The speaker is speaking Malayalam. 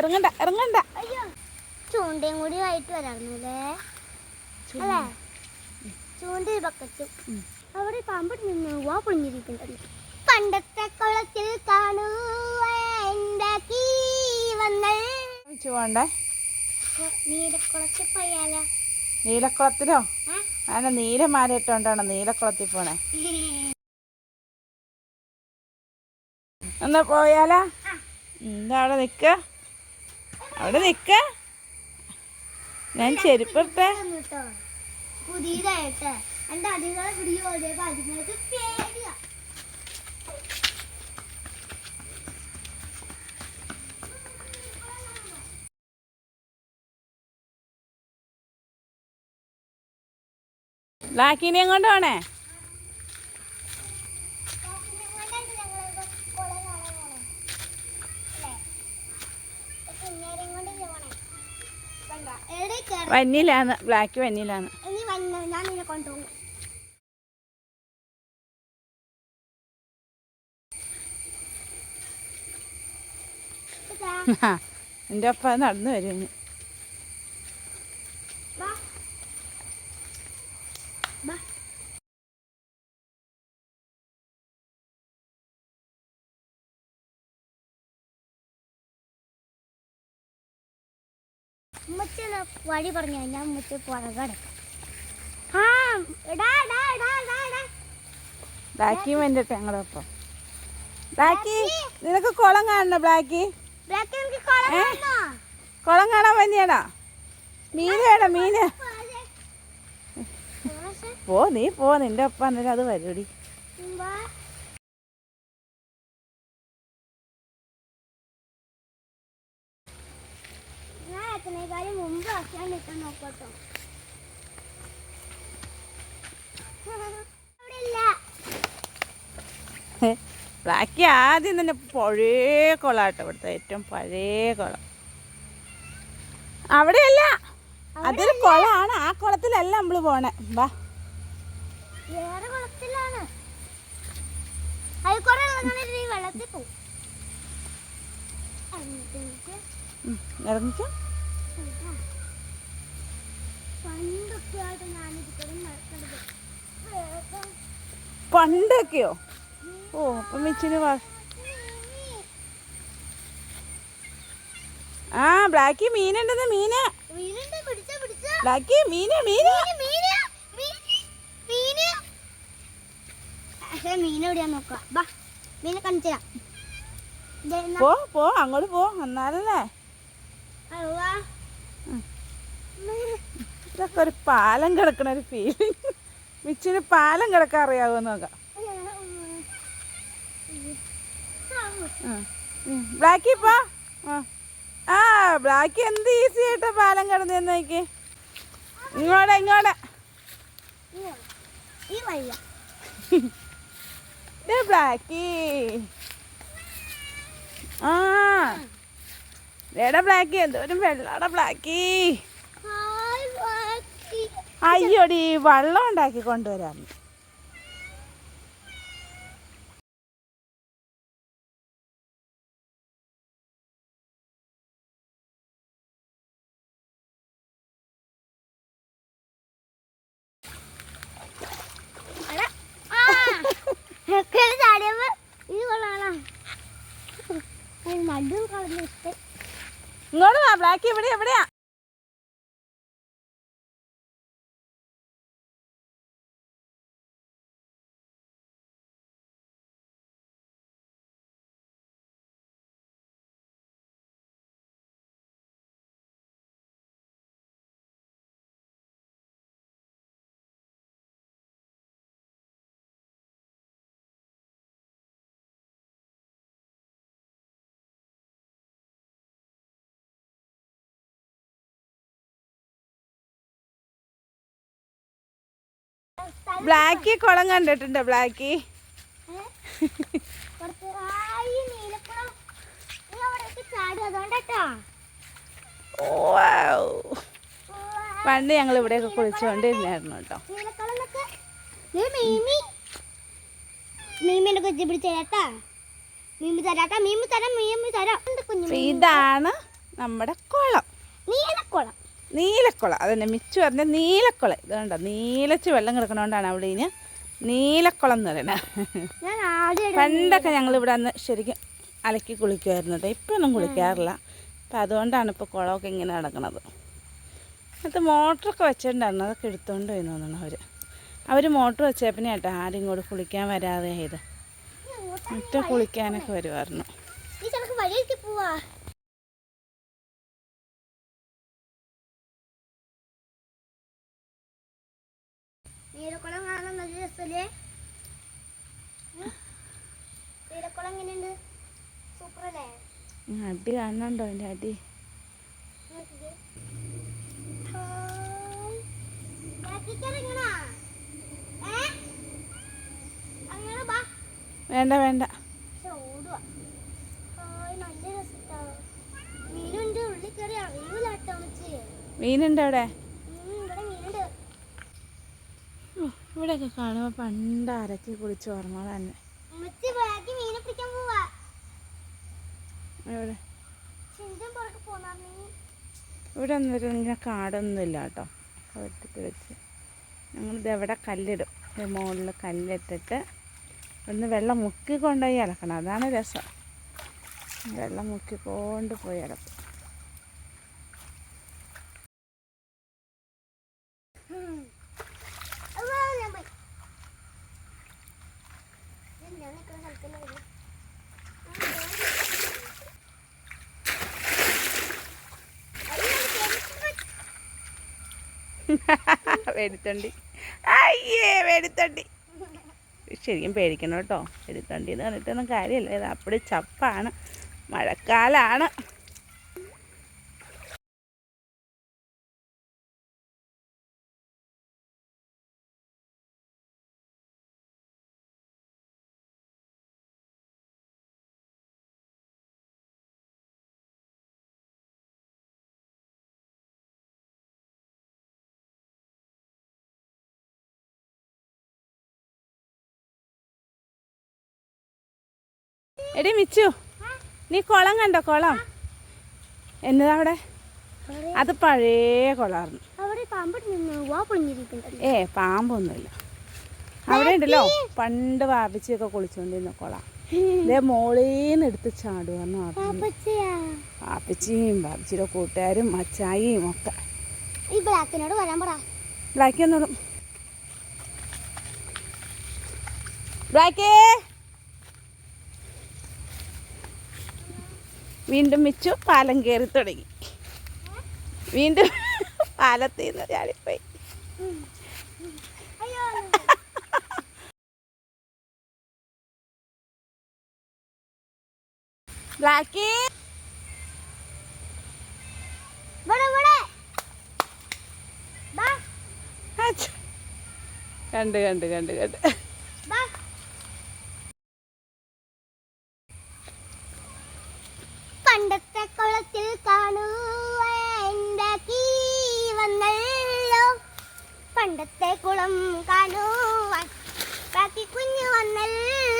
ഇറങ്ങണ്ട ഇറങ്ങണ്ട. ചൂണ്ടയും കൂടി ആയിട്ട് വരാറുന്നല്ലേ അല്ലേ? ചൂണ്ട ബക്കറ്റും. അവിടെ പാമ്പ് നിന്ന് വാ പൊളിഞ്ഞിരിക്കുന്നുണ്ട്. പണ്ടത്തെ കുളത്തിൽ കാണൂ നീലക്കുളത്തിൽ പോയാലോ? നീലക്കുളത്തിലോ? അങ്ങനെ നീലമാല ഇട്ടോണ്ടാണ് നീലക്കുളത്തിൽ പോണേ. എന്നാ പോയാലാ? എന്താ അവിടെ നിക്ക. അവിടെ നിക്ക. ഞാൻ ചെരുപ്പിട്ടെ. പുതിയതായിട്ട്. എന്റെ അധികം പിടിയോ അതിങ്ങൾക്ക് പേടിയാ. ബ്ലാക്കിനെയും കൊണ്ട് വന്നില്ലാന്ന് ബ്ലാക്ക് വന്നിലാണ് ഞാൻ നിന്നെ കൊണ്ടുപോകും. ഇതാ, എന്റെ ഒപ്പം നടന്നു വരും ഇനി. വാ. വാ. ഉമ്മച്ചിന്ന് വഴി പറഞ്ഞു ഞാൻ മുറ്റ പുറകടക്കാം ആ വന്നിട്ട് ഞങ്ങളുടെ ബ്ലാക്കി നിനക്ക് കുളം കാണണോ ബ്ലാക്കി? കുളം കാണാൻ വന്നിയാടാ? മീന് വേണം മീന്. പോ നീ പോ നിന്റെ ഒപ്പം അന്നേരം അത് വരൂടി. ബ്ലാക്കി ആദ്യം തന്നെ പഴയ കുളമാട്ടോ ഇവിടുത്തെ ഏറ്റവും പഴയ കുളം. അവിടെയല്ല അതൊരു കുളമാണ് ആ കുളത്തിലല്ല നമ്മൾ പോണേ. വാ ഇറങ്ങിക്കോ. വേഗം പണ്ടൊക്കെയോ? ഓ അപ്പം മിച്ചിന് വാ. ആ ബ്ലാക്കി മീനുണ്ടെന്ന് മീന്. ബ്ലാക്കി മീന് മീന്. പോ പോ അങ്ങോട്ട് പോ എന്നാലല്ലേ ഇതൊക്കെ ഒരു പാലം കിടക്കണ ഒരു ഫീലിംഗ് മിച്ചിന് പാലം കിടക്കാൻ അറിയാവോ നോക്കാം. ബ്ലാക്കി പോ. ആ. ബ്ലാക്കി എന്ത് ഈസി ആയിട്ട് പാലം കടന്നു നോക്കി ഇങ്ങോട്ട് ഇങ്ങോട്ട്. ബ്ലാക്കി. ആ. എടാ ബ്ലാക്കി എന്തോരം വെള്ളാടാ ബ്ലാക്കി. അയ്യോടി വെള്ളം ഉണ്ടാക്കി കൊണ്ടുവരാൻ ഇങ്ങോട്ട് വാ ബ്ലാക്ക് ഇവിടെ എവിടെയാ? ബ്ലാക്കി കുളം കണ്ടിട്ടുണ്ട് ബ്ലാക്കി. നീ പണ്ട് ഞങ്ങൾ ഇവിടെയൊക്കെ കുളിച്ചുകൊണ്ടിരുന്നായിരുന്നു കേട്ടോ. നീലക്കുളം മീമി മീമിന്റെ കൊച്ചു പിടിച്ചേട്ടാ മീമി തരാട്ടാ മീമി തരാം മീമി തരാം എന്ത് ഇതാണ് നമ്മുടെ കുളം. നീലക്കുളം. നീലക്കുളം അതന്നെ മിച്ചു പറഞ്ഞ നീലക്കുള. ഇത് കണ്ടോ നീലച്ച് വെള്ളം കിടക്കണോണ്ടാണ് അവിടെ ഇനി നീലക്കുളം എന്ന് പറയുന്നത് പണ്ടൊക്കെ ഞങ്ങൾ ഇവിടെ അന്ന് ശരിക്കും അലക്കി കുളിക്കുമായിരുന്നു കേട്ടോ ഇപ്പം ഇപ്പോഴൊന്നും കുളിക്കാറില്ല. അപ്പം അതുകൊണ്ടാണ് ഇപ്പോൾ കുളമൊക്കെ ഇങ്ങനെ നടക്കുന്നത് അത് മോട്ടറൊക്കെ വെച്ചിട്ടുണ്ടായിരുന്നു അതൊക്കെ എടുത്തുകൊണ്ട് പോയി തോന്നുന്നു അവർ അവർ മോട്ടർ വെച്ചേപ്പിനെ കേട്ടോ. ആരും ഇങ്ങോട്ട് കുളിക്കാൻ വരാതെ ആയത് മറ്റേ കുളിക്കാനൊക്കെ വരുമായിരുന്നു നീലക്കുളം കാണാൻ നല്ല രസല്ലേ? നീലക്കുളം എങ്ങനെയുണ്ട്? സൂപ്പർ അല്ലേ? അടി കാണുന്നുണ്ടോ എന്റെ അടി. വേണ്ട വേണ്ട. മീനുണ്ട് അവിടെ ഉം, ഇവിടെ മീനുണ്ട്. ഉം, ഇവിടെയൊക്കെ കാണുമ്പോൾ പണ്ട് അരക്കി കുളിച്ച ഓർമ്മ തന്നെ. ഇവിടെ ഒന്നും ഇങ്ങനെ കാടൊന്നും ഇല്ല കേട്ടോ. വെട്ടിട്ട് വെച്ച്. ഞങ്ങളിത് എവിടെ കല്ലിടും. മുകളിൽ കല്ലിട്ടിട്ട് ഒന്ന് വെള്ളം മുക്കി കൊണ്ടുപോയി അലക്കണം. അതാണ് രസം. വെള്ളം മുക്കി കൊണ്ട് പോയി അലക്കും അമ്മ, ഞാൻ പോയി. ഞാൻ- ഞാൻ നിൽക്കുന്ന സ്ഥലത്തല്ലേ ഉള്ളൂ. ആ, ഞാൻ അയ്യോ, വെടിത്തണ്ടി അയ്യേ എഴുത്തണ്ടി ശരിക്കും പേടിക്കണം കേട്ടോ. എഴുത്തണ്ടി എന്ന് പറഞ്ഞിട്ടൊന്നും കാര്യമില്ല. ഇത് ചപ്പാണ്. മഴക്കാലാണ്. എടി മിച്ചു നീ കുളം കണ്ടോ കുളം? എന്നതാ അവിടെ? അത് പഴയ കുളമായിരുന്നു. ഏ പാമ്പൊന്നുമില്ല. അവിടെ ഉണ്ടല്ലോ പണ്ട് വാപ്പിച്ചൊക്കെ കുളിച്ചോണ്ടിരുന്ന കുളം. ഇതേ മോളീന്ന് എടുത്ത് ചാടുവന്നു പാപ്പച്ചയാ വാപ്പിച്ചിയും? വാപ്പിച്ചിയുടെ കൂട്ടുകാരും അച്ചായിയും ഒക്കെ. ബ്ലാക്കിനോട് വരാൻ പറ. ബ്ലാക്കി ബ്ലാക്കേ! വീണ്ടും മിച്ചു പാലം കയറി തുടങ്ങി. വീണ്ടും പാലത്തിൽ നിന്ന് ചാടിപ്പോയി. ബ്ലാക്കി. കണ്ട് കണ്ട് കണ്ട് കണ്ട് ബാ പണ്ടത്തെ കുളത്തിൽ കാണുവാൻ വന്നല്ലോ പണ്ടത്തെ കുളം കാണുവാൻ കുഞ്ഞു വന്നല്ലോ